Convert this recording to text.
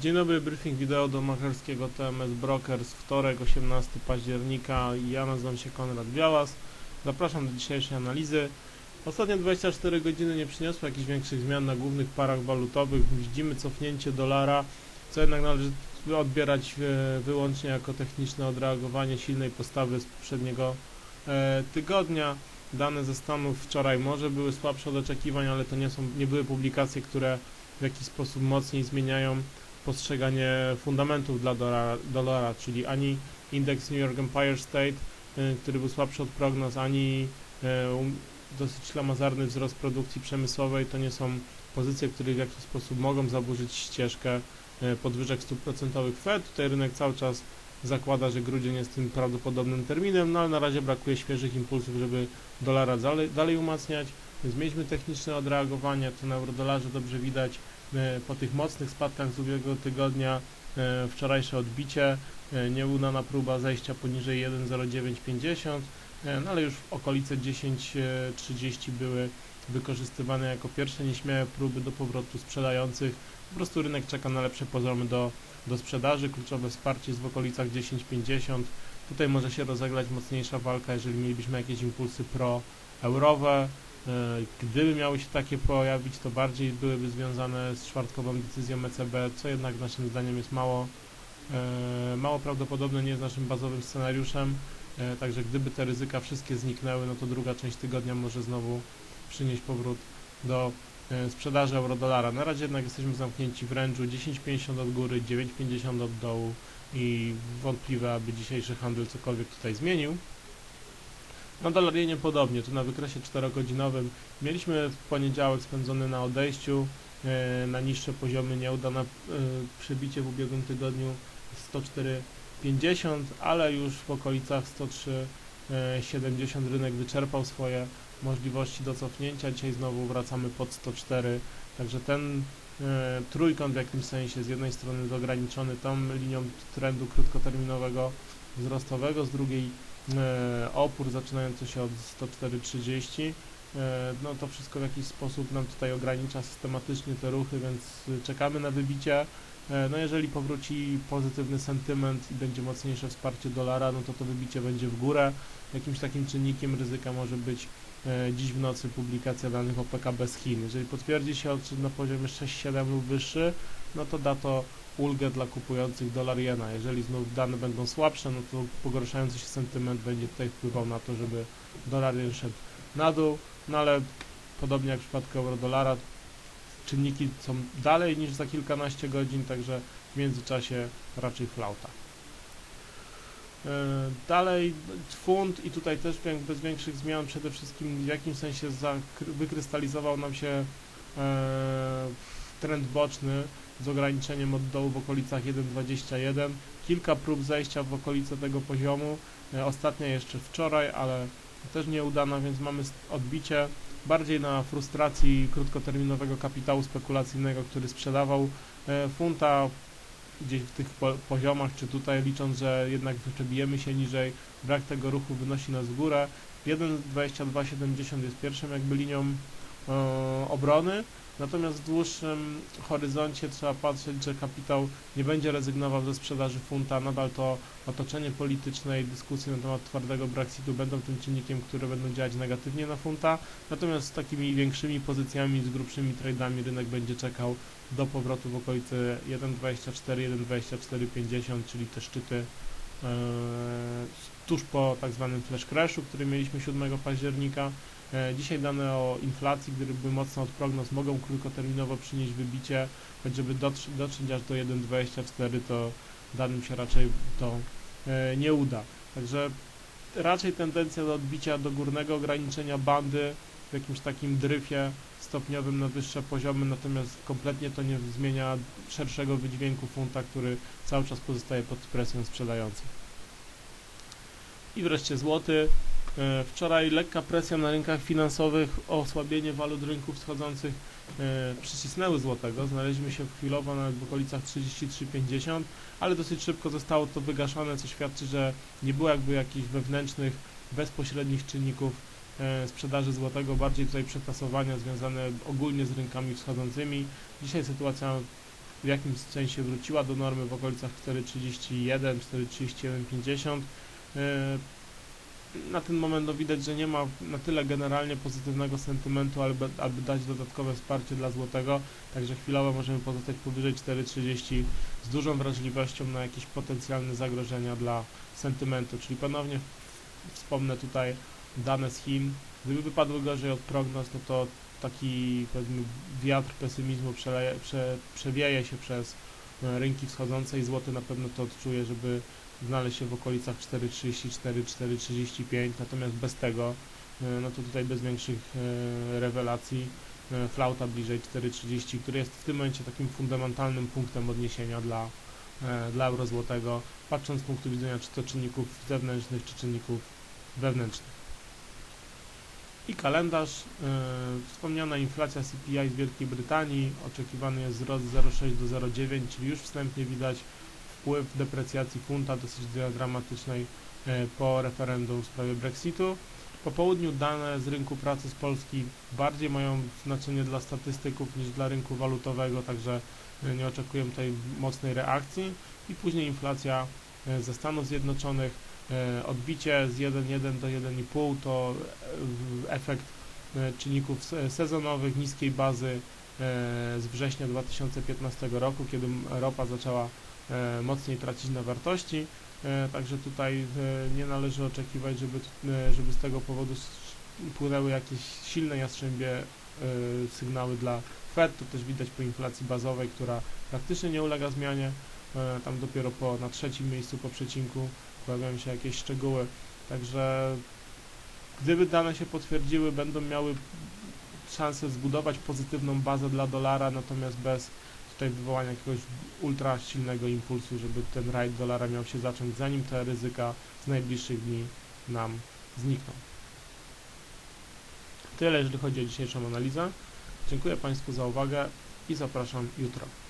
Dzień dobry, briefing wideo do macherskiego TMS Brokers, wtorek 18 października. Ja nazywam się Konrad Białas. Zapraszam do dzisiejszej analizy. Ostatnie 24 godziny nie przyniosły jakichś większych zmian na głównych parach walutowych. Widzimy cofnięcie dolara, co jednak należy odbierać e, wyłącznie jako techniczne odreagowanie silnej postawy z poprzedniego e, tygodnia. Dane ze Stanów wczoraj może były słabsze od oczekiwań, ale to nie, są, nie były publikacje, które w jakiś sposób mocniej zmieniają postrzeganie fundamentów dla dolara, czyli ani indeks New York Empire State, y, który był słabszy od prognoz, ani y, um, dosyć ślamazarny wzrost produkcji przemysłowej, to nie są pozycje, które w jakiś sposób mogą zaburzyć ścieżkę y, podwyżek stóp procentowych Fed. Tutaj rynek cały czas zakłada, że grudzień jest tym prawdopodobnym terminem, no ale na razie brakuje świeżych impulsów, żeby dolara dalej, dalej umacniać. Więc mieliśmy techniczne odreagowanie, to na eurodolarze dobrze widać po tych mocnych spadkach z ubiegłego tygodnia, e, wczorajsze odbicie, e, nieudana próba zejścia poniżej 1.0950, e, no ale już w okolice 10.30 były wykorzystywane jako pierwsze nieśmiałe próby do powrotu sprzedających. Po prostu rynek czeka na lepsze poziomy do, do sprzedaży, kluczowe wsparcie jest w okolicach 10.50. Tutaj może się rozegrać mocniejsza walka, jeżeli mielibyśmy jakieś impulsy pro-eurowe. E, Gdyby miały się takie pojawić, to bardziej byłyby związane z czwartkową decyzją ECB, co jednak naszym zdaniem jest mało, e, mało prawdopodobne, nie jest naszym bazowym scenariuszem. E, Także gdyby te ryzyka wszystkie zniknęły, no to druga część tygodnia może znowu przynieść powrót do sprzedaży euro-dolara. Na razie jednak jesteśmy zamknięci w range'u 10,50 od góry, 9,50 od dołu i wątpliwe, aby dzisiejszy handel cokolwiek tutaj zmienił. Na dolar jenie podobnie, tu na wykresie 4-godzinowym mieliśmy w poniedziałek spędzony na odejściu e, na niższe poziomy, nieudane e, przebicie w ubiegłym tygodniu 104,50, ale już w okolicach 103,70 rynek wyczerpał swoje możliwości do cofnięcia, dzisiaj znowu wracamy pod 104, także ten e, trójkąt w jakimś sensie z jednej strony jest ograniczony tą linią trendu krótkoterminowego wzrostowego, z drugiej opór zaczynający się od 104,30 e, no to wszystko w jakiś sposób nam tutaj ogranicza systematycznie te ruchy, więc czekamy na wybicie. E, No jeżeli powróci pozytywny sentyment i będzie mocniejsze wsparcie dolara, no to to wybicie będzie w górę. Jakimś takim czynnikiem ryzyka może być e, dziś w nocy publikacja danych o PKB z Chin. Jeżeli potwierdzi się odczyt na poziomie 6,7 lub wyższy, no to da to ulgę dla kupujących dolar jena. Jeżeli znów dane będą słabsze, no to pogarszający się sentyment będzie tutaj wpływał na to, żeby dolar jen szedł na dół, no ale podobnie jak w przypadku euro-dolara, czynniki są dalej niż za kilkanaście godzin, także w międzyczasie raczej flauta. E, Dalej funt i tutaj też bez większych zmian przede wszystkim w jakim sensie wykrystalizował nam się e, trend boczny z ograniczeniem od dołu w okolicach 1,21. Kilka prób zejścia w okolice tego poziomu. E, Ostatnia jeszcze wczoraj, ale też nieudana, więc mamy odbicie bardziej na frustracji krótkoterminowego kapitału spekulacyjnego, który sprzedawał e, funta gdzieś w tych po poziomach, czy tutaj licząc, że jednak przebijemy się niżej, brak tego ruchu wynosi nas w górę. 1,2270 jest pierwszą jakby linią e, obrony, natomiast w dłuższym horyzoncie trzeba patrzeć, że kapitał nie będzie rezygnował ze sprzedaży funta, nadal to otoczenie polityczne i dyskusje na temat twardego Brexitu będą tym czynnikiem, które będą działać negatywnie na funta, natomiast z takimi większymi pozycjami, z grubszymi trade'ami rynek będzie czekał do powrotu w okolice 1,24, 1,2450, czyli te szczyty e, tuż po tak zwanym flash crashu, który mieliśmy 7 października. E, Dzisiaj dane o inflacji, które były mocno od prognoz, mogą krótkoterminowo przynieść wybicie, choć żeby dotrzeć, aż do 1,24 to danym się raczej to e, nie uda. Także raczej tendencja do odbicia do górnego ograniczenia bandy w jakimś takim dryfie stopniowym na wyższe poziomy, natomiast kompletnie to nie zmienia szerszego wydźwięku funta, który cały czas pozostaje pod presją sprzedających. I wreszcie złoty. E, Wczoraj lekka presja na rynkach finansowych, osłabienie walut rynków wschodzących e, przycisnęły złotego. Znaleźliśmy się chwilowo nawet w okolicach 33,50, ale dosyć szybko zostało to wygaszane, co świadczy, że nie było jakby jakichś wewnętrznych, bezpośrednich czynników e, sprzedaży złotego, bardziej tutaj przetasowania związane ogólnie z rynkami wschodzącymi. Dzisiaj sytuacja w jakimś sensie wróciła do normy w okolicach 4,31, 4,31,50. Na ten moment no, widać, że nie ma na tyle generalnie pozytywnego sentymentu, aby, aby dać dodatkowe wsparcie dla złotego, także chwilowo możemy pozostać powyżej 4,30 z dużą wrażliwością na jakieś potencjalne zagrożenia dla sentymentu, czyli ponownie wspomnę tutaj dane z Chin. Gdyby wypadły gorzej od prognoz, no to taki powiedzmy wiatr pesymizmu przeleje, prze, przewieje się przez e, rynki wschodzące i złoty na pewno to odczuje, żeby znaleźć się w okolicach 4,34, 4,35, natomiast bez tego, e, no to tutaj bez większych e, rewelacji, e, flauta bliżej 4,30, który jest w tym momencie takim fundamentalnym punktem odniesienia dla, dla eurozłotego, patrząc z punktu widzenia czy to czynników zewnętrznych, czy czynników wewnętrznych. I kalendarz, wspomniana inflacja CPI z Wielkiej Brytanii, oczekiwany jest wzrost 0,6 do 0,9, czyli już wstępnie widać wpływ deprecjacji funta dosyć dramatycznej yy, po referendum w sprawie Brexitu. Po południu dane z rynku pracy z Polski bardziej mają znaczenie dla statystyków niż dla rynku walutowego, także yy, nie oczekuję tutaj mocnej reakcji. I później inflacja yy, ze Stanów Zjednoczonych, E, odbicie z 1,1 do 1,5 to e, efekt e, czynników se- sezonowych, niskiej bazy e, z września 2015 roku, kiedy ropa zaczęła e, mocniej tracić na wartości. E, Także tutaj e, nie należy oczekiwać, żeby, e, żeby z tego powodu płynęły jakieś silne jastrzębie e, sygnały dla Fed. To też widać po inflacji bazowej, która praktycznie nie ulega zmianie. E, Tam dopiero po, na trzecim miejscu po przecinku pojawiają się jakieś szczegóły. Także gdyby dane się potwierdziły, będą miały szansę zbudować pozytywną bazę dla dolara, natomiast bez tutaj wywołania jakiegoś ultra silnego impulsu, żeby ten rajd dolara miał się zacząć, zanim te ryzyka z najbliższych dni nam znikną. Tyle, jeżeli chodzi o dzisiejszą analizę. Dziękuję Państwu za uwagę i zapraszam jutro.